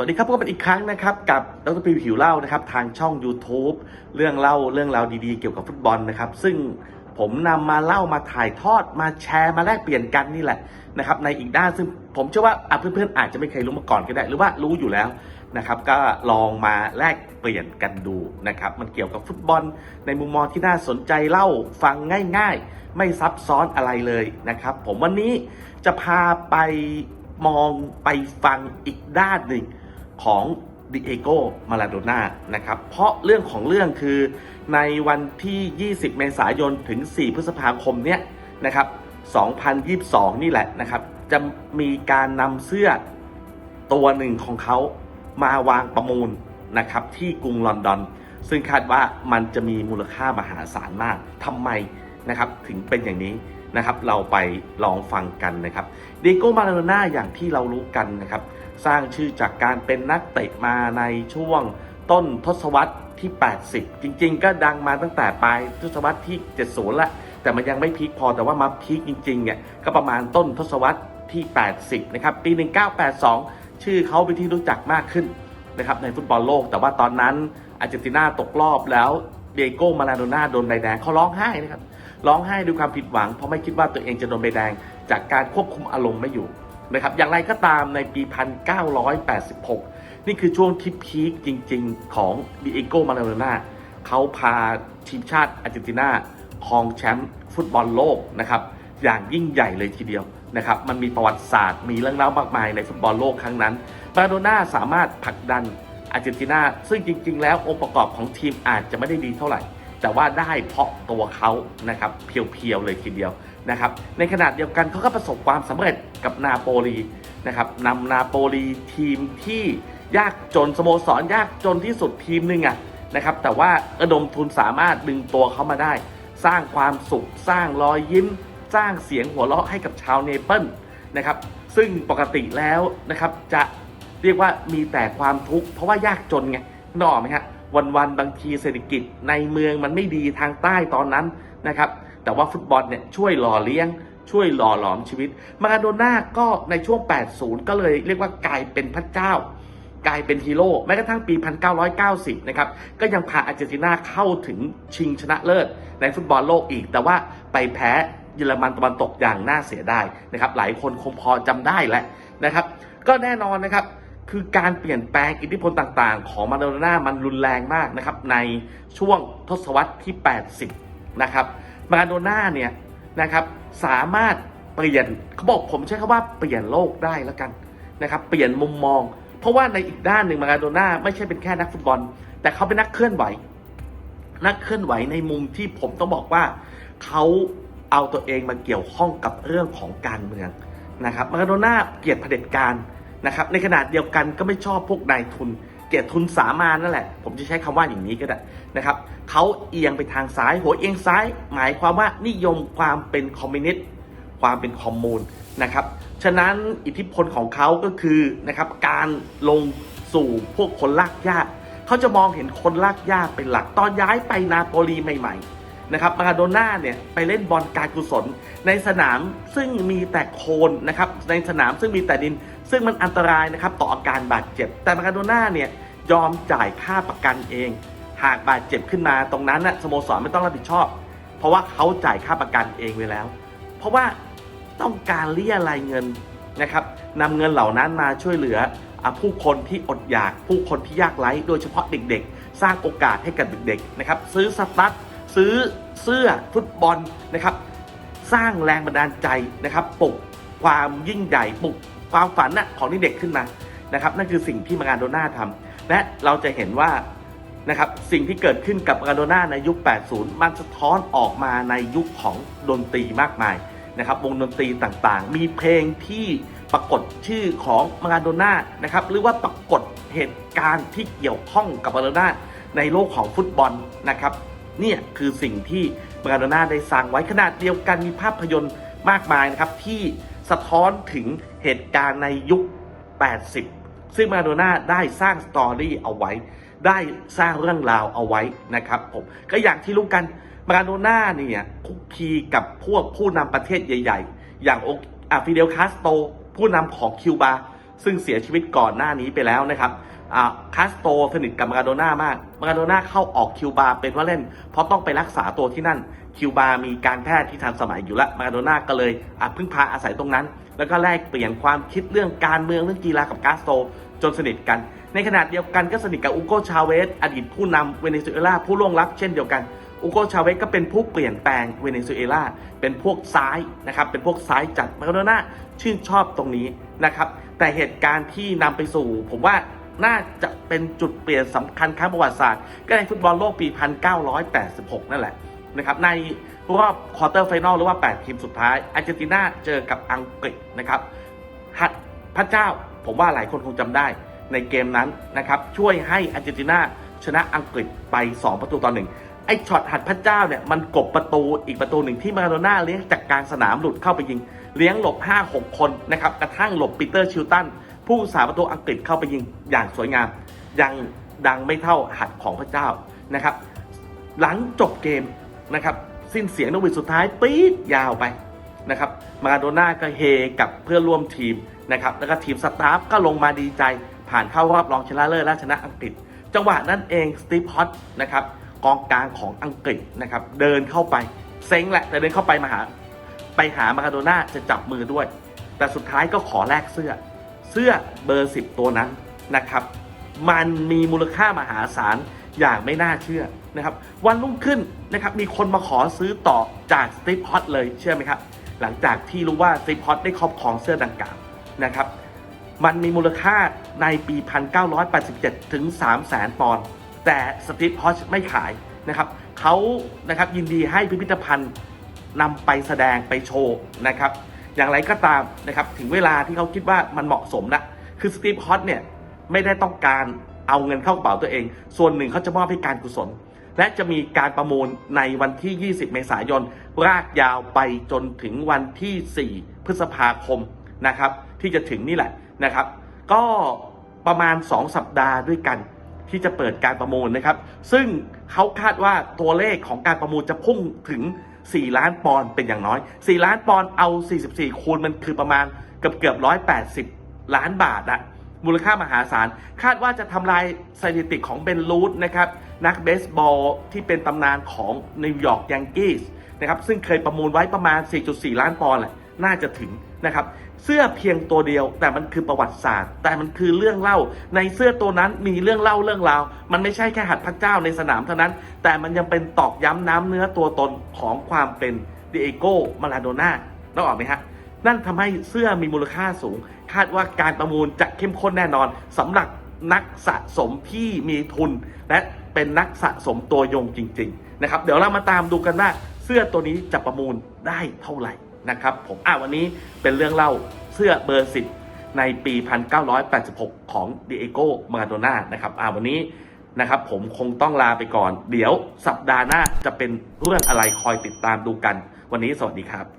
วัสดีครับพบกันอีกครั้งนะครับ กับดรพีผิวเล่านะครับ ทางช่อง YouTube เรื่องเล่าเรื่องราวดีๆ เกี่ยวกับฟุตบอลนะครับ ซึ่งผมนำมาเล่ามาถ่ายทอดมาแชร์มาแลกเปลี่ยนกันนี่แหละนะครับ ในอีกด้านซึ่งผมเชื่อว่าเพื่อนๆอาจจะไม่เคยรู้มาก่อนก็ได้ หรือว่ารู้อยู่แล้วนะครับ ก็ลองมาแลกเปลี่ยนกันดูนะครับ มันเกี่ยวกับฟุตบอล ในมุมมองที่น่าสนใจเล่าฟังง่าย ๆ ไม่ซับซ้อนอะไรเลยนะครับ ผมวันนี้จะพาไปมองไปฟังอีกด้านหนึ่ง ของดิเอโกมาลาโดน่านะครับ เพราะเรื่องของเรื่องคือในวันที่ 20 เมษายน ถึง 4 พฤษภาคมเนี้ยนะครับ 2022 นี่แหละนะครับ จะมีการนำเสื้อตัวหนึ่งของเขามาวางประมูลนะครับที่กรุงลอนดอน ซึ่งคาดว่ามันจะมีมูลค่ามหาศาลมากทำไมนะครับถึงเป็นอย่างนี้นะครับ เราไปลองฟังกันนะครับดิโกมาลาโดน่าอย่างที่เรารู้กันนะครับ สร้างชื่อจากการเป็นนักเตะมาในช่วงต้นทศวรรษที่ 80 จริง ๆ ก็ดังมาตั้งแต่ปลายทศวรรษที่ 70 ละแต่มันยังไม่พีคพอแต่ว่ามาพีคจริงๆเนี่ยก็ประมาณต้นทศวรรษที่ 80 นะครับ ปี 1982 ชื่อเขาเป็นที่รู้จักมากขึ้นนะครับในฟุตบอลโลก แต่ว่าตอนนั้นอาร์เจนตินาตกรอบแล้วเดโก้มาลาโดน่าโดนใบแดงเขาร้องไห้นะครับร้องไห้ด้วยความผิดหวังเพราะไม่คิดว่าตัวเองจะโดนใบแดง จากการควบคุมอารมณ์ไม่อยู่ นะครับอย่างไรก็ตามในปี 1986 นี่คือช่วงที่พีคจริง ๆ ของดิเอโกมาราโดน่าเขาพาทีมชาติอาร์เจนตินาครองแชมป์ฟุตบอลโลกนะครับอย่างยิ่งใหญ่เลยทีเดียวนะครับมันมีประวัติศาสตร์มีเรื่องเล่ามากมายในฟุตบอลโลกครั้งนั้นมาราโดน่าสามารถผลักดันอาร์เจนตินาซึ่งจริง ๆ แล้วองค์ประกอบของทีมอาจจะไม่ได้ดีเท่าไหร่ แต่ว่าได้เพราะตัวเขานะครับเพียวๆเลยทีเดียว นะครับในขณะเดียวกันเขาก็ประสบความสำเร็จกับนาโปลีนะครับนำนาโปลีทีมที่ยากจนสโมสรยากจนที่สุดทีมหนึ่งอะนะครับแต่ว่าระดมทุนสามารถดึงตัวเขามาได้ สร้างความสุข สร้างรอยยิ้ม สร้างเสียงหัวเราะให้กับชาวเนเปิลนะครับซึ่งปกติแล้วนะครับจะเรียกว่ามีแต่ความทุกข์เพราะว่ายากจนไงนึกออกไหมฮะวันๆบางทีเศรษฐกิจในเมืองมันไม่ดีทางใต้ตอนนั้นนะครับ แต่ว่าฟุตบอลเนี่ยช่วยหล่อเลี้ยง ช่วยหล่อหลอมชีวิตมาราโดน่าก็ในช่วง 80 ก็เลยเรียกว่ากลายเป็นพระเจ้ากลายเป็นฮีโร่แม้กระทั่งปี 1990 นะครับ ก็ยังพาอาร์เจนตินาเข้าถึงชิงชนะเลิศในฟุตบอลโลกอีก แต่ว่าไปแพ้เยอรมันตะวันตกอย่างน่าเสียดายนะครับ หลายคนคงพอจำได้แหละนะครับ ก็แน่นอนนะครับ คือการเปลี่ยนแปลงอิทธิพลต่างๆ ของมาราโดน่ามันรุนแรงมากนะครับ ในช่วงทศวรรษที่ 80 นะครับ มาราโดน่าเนี่ยนะครับสามารถเปลี่ยนเขาบอกผมใช้คำว่าเปลี่ยนโลกได้แล้วกันนะครับเปลี่ยนมุมมอง เพราะว่าในอีกด้านหนึ่งมาราโดน่าไม่ใช่เป็นแค่นักฟุตบอล แต่เขาเป็นนักเคลื่อนไหว นักเคลื่อนไหวในมุมที่ผมต้องบอกว่าเขาเอาตัวเองมาเกี่ยวข้องกับเรื่องของการเมืองนะครับมาราโดน่าเกลียดเผด็จการนะครับในขณะเดียวกันก็ไม่ชอบพวกนายทุน เกียดทุนสามานั่นแหละ ผมจะใช้คำว่าอย่างนี้ก็ได้นะครับเขาเอียงไปทางซ้าย หัวเอียงซ้าย หมายความว่านิยมความเป็นคอมมิวนิสต์ความเป็นคอมมูนนะครับฉะนั้นอิทธิพลของเขาก็คือนะครับการลงสู่พวกคนลากยากเขาจะมองเห็นคนลากยากเป็นหลักตอนย้ายไปนาโปลีใหม่ ๆนะครับมาราโดน่าเนี่ยไปเล่นบอลการกุศล ในสนามซึ่งมีแต่โคลนนะครับในสนามซึ่งมีแต่ดิน ซึ่งมันอันตรายนะครับต่ออาการบาดเจ็บ แต่มาราโดน่าเนี่ยยอมจ่ายค่าประกันเอง หากบาดเจ็บขึ้นมาตรงนั้นนะสโมสรไม่ต้องรับผิดชอบ เพราะว่าเขาจ่ายค่าประกันเองไว้แล้ว เพราะว่าต้องการเรียรายเงินนะครับนำเงินเหล่านั้นมาช่วยเหลืออผู้คนที่อดอยากผู้คนที่ยากไร้โดยเฉพาะเด็กๆ สร้างโอกาสให้กับเด็กๆนะครับซื้อสตั๊ดซื้อเสื้อฟุตบอลนะครับ สร้างแรงบันดาลใจนะครับปลุกความยิ่งใหญ่ปลุก ความฝันน่ะของเด็กขึ้นมานะครับนั่นคือสิ่งที่มารารโดน่าทำและเราจะเห็นว่านะครับสิ่งที่เกิดขึ้นกับมารารโดน่าในยุค 80 มันสะท้อนออกมาในยุคของดนตรีมากมายนะครับวงดนตรีต่างๆ มีเพลงที่ปรากฏชื่อของมารารโดน่านะครับหรือว่าปรากฏเหตุการณ์ที่เกี่ยวข้องกับมารารโดน่าในโลกของฟุตบอลนะครับเนี่ยคือสิ่งที่มารารโดน่าได้สร้างไว้ขนาดเดียวกันมีภาพยนตร์มากมายนะครับที่สะท้อนถึง เหตุการณ์ในยุค 80 ซึ่งมาโดน่าได้สร้างสตอรี่เอาไว้ ได้สร้างเรื่องราวเอาไว้นะครับผมก็อย่างที่รู้กันมาโดน่าเนี่ยคุกคีกับพวกผู้นำประเทศใหญ่ ๆ อย่างโออะฟิเดลคาสโตผู้นำของคิวบา ซึ่งเสียชีวิตก่อนหน้านี้ไปแล้วนะครับ คาสโตสนิทกับมาราโดน่ามาก มาราโดน่าเข้าออกคิวบาเป็นว่าเล่น เพราะต้องไปรักษาตัวที่นั่น คิวบามีการแพทย์ที่ทันสมัยอยู่ล้วมาราโดน่าก็เลยพึ่งพาอาศัยตรงนั้น แล้วก็แลกเปลี่ยนความคิดเรื่องการเมืองเรื่องกีฬากับคาสโตจนสนิทกัน ในขณะเดียวกันก็สนิทกับอุโกชาเวสอดีตผู้นำเวเนซุเอลาผู้ล่วงลับเช่นเดียวกันอุโกชาเวสก็เป็นผู้เปลี่ยนแปลงเวเนซุเอลาเป็นพวกซ้ายนะครับ เป็นพวกซ้ายจัดมาราโดน่าชื่นชอบตรงนี้นะครับ แต่เหตุการณ์ที่นำไปสู่ ผมว่า น่าจะเป็นจุดเปลี่ยนสำคัญครั้งประวัติศาสตร์ ก็ในฟุตบอลโลกปี 1986 นั่นแหละนะครับในรอบควอเตอร์ไฟนอลหรือว่า 8 ทีมสุดท้ายอาร์เจนตินาเจอกับอังกฤษนะครับหัดพระเจ้าผมว่าหลายคนคงจำได้ในเกมนั้นนะครับช่วยให้อาร์เจนตินาชนะอังกฤษไป 2 ประตูต่อหนึ่งไอ้ช็อตหัดพระเจ้าเนี่ยมันกบประตูอีกประตูหนึ่งที่มาโดน่าเลี้ยงจากกลางสนามหลุดเข้าไปยิง เลี้ยงหลบ 5-6 คนนะครับกระทั่งหลบปีเตอร์ชิลตัน ผู้สาประตูอังกฤษเข้าไปยิงอย่างสวยงาม ยังดังไม่เท่าหัดของพระเจ้านะครับ หลังจบเกมนะครับ สิ้นเสียงนกหวีดสุดท้ายปี๊ดยาวไปนะครับมาราโดน่าก็เฮกับเพื่อร่วมทีมนะครับแล้วก็ทีมสตาฟก็ลงมาดีใจ ผ่านเข้ารอบรองชนะเลิศและชนะอังกฤษ จังหวะนั้นเองสตีฟฮอตนะครับกองกลางของอังกฤษนะครับเดินเข้าไปเซ็งแหละแต่เดินเข้าไปมาหาไปหามาราโดน่าจะจับมือด้วย แต่สุดท้ายก็ขอแลกเสื้อ สื้อเบอร์ 10 ตัวนั้นนะครับ มันมีมูลค่ามหาศาลอย่างไม่น่าเชื่อนะครับ วันรุ่งขึ้นนะครับมีคนมาขอซื้อต่อจากสตีฟฮอตเลยเชื่อไหมครับ หลังจากที่รู้ว่าสตีฟฮอตได้ครอบครองเสื้อดังกล่าวนะครับ มันมีมูลค่าในปี 1987 ถึง 3 0 0แสนปอนด์แต่สตีฟฮอชไม่ขายนะครับเขานะครับยินดีให้พิพิธภัณฑ์นำไปแสดงไปโชว์นะครับ อย่างไรก็ตามนะครับถึงเวลาที่เขาคิดว่ามันเหมาะสมนะคือสตีฟฮอตเนี่ยไม่ได้ต้องการเอาเงินเข้ากระเป๋าตัวเอง ส่วนหนึ่งเขาจะมอบให้การกุศล และจะมีการประมูลในวันที่ 20 เมษายน รากยาวไปจนถึงวันที่ 4 พฤษภาคมนะครับ ที่จะถึงนี่แหละนะครับ ก็ประมาณ 2 สัปดาห์ด้วยกันที่จะเปิดการประมูลนะครับ ซึ่งเขาคาดว่าตัวเลขของการประมูลจะพุ่งถึง 4 ล้านปอนด์เป็นอย่างน้อย 4 ล้านปอนด์เอา 44 คูณมันคือประมาณเกือบเกือบ 180 ล้านบาทอะมูลค่ามหาศาล คาดว่าจะทำลายสถิติของเบนลูดนะครับ นักเบสบอลที่เป็นตำนานของนิวยอร์กยังกี้สนะครับ ซึ่งเคยประมูลไว้ประมาณ 4.4 ล้านปอนด์แหละ น่าจะถึงนะครับ เสื้อเพียงตัวเดียว แต่มันคือประวัติศาสตร์ แต่มันคือเรื่องเล่า ในเสื้อตัวนั้นมีเรื่องเล่าเรื่องราว มันไม่ใช่แค่หัดพระเจ้าในสนามเท่านั้น แต่มันยังเป็นตอกย้ำน้ำเนื้อตัวตนของความเป็นดิเอโก้มาลาโดน่าต้องออกไหมฮะนั่นทำให้เสื้อมีมูลค่าสูง คาดว่าการประมูลจะเข้มข้นแน่นอนสำหรับนักสะสมที่มีทุน และเป็นนักสะสมตัวยงจริง ๆ นะครับ เดี๋ยวเรามาตามดูกันว่าเสื้อตัวนี้จะประมูลได้เท่าไหร่ นะครับผมอะวันนี้เป็นเรื่องเล่าเสื้อเบอร์สิบในปี 1986 ของดิเอโกมาโดน่านะครับอะวันนี้นะครับผมคงต้องลาไปก่อน เดี๋ยวสัปดาห์หน้าจะเป็นเรื่องอะไรคอยติดตามดูกัน วันนี้สวัสดีครับ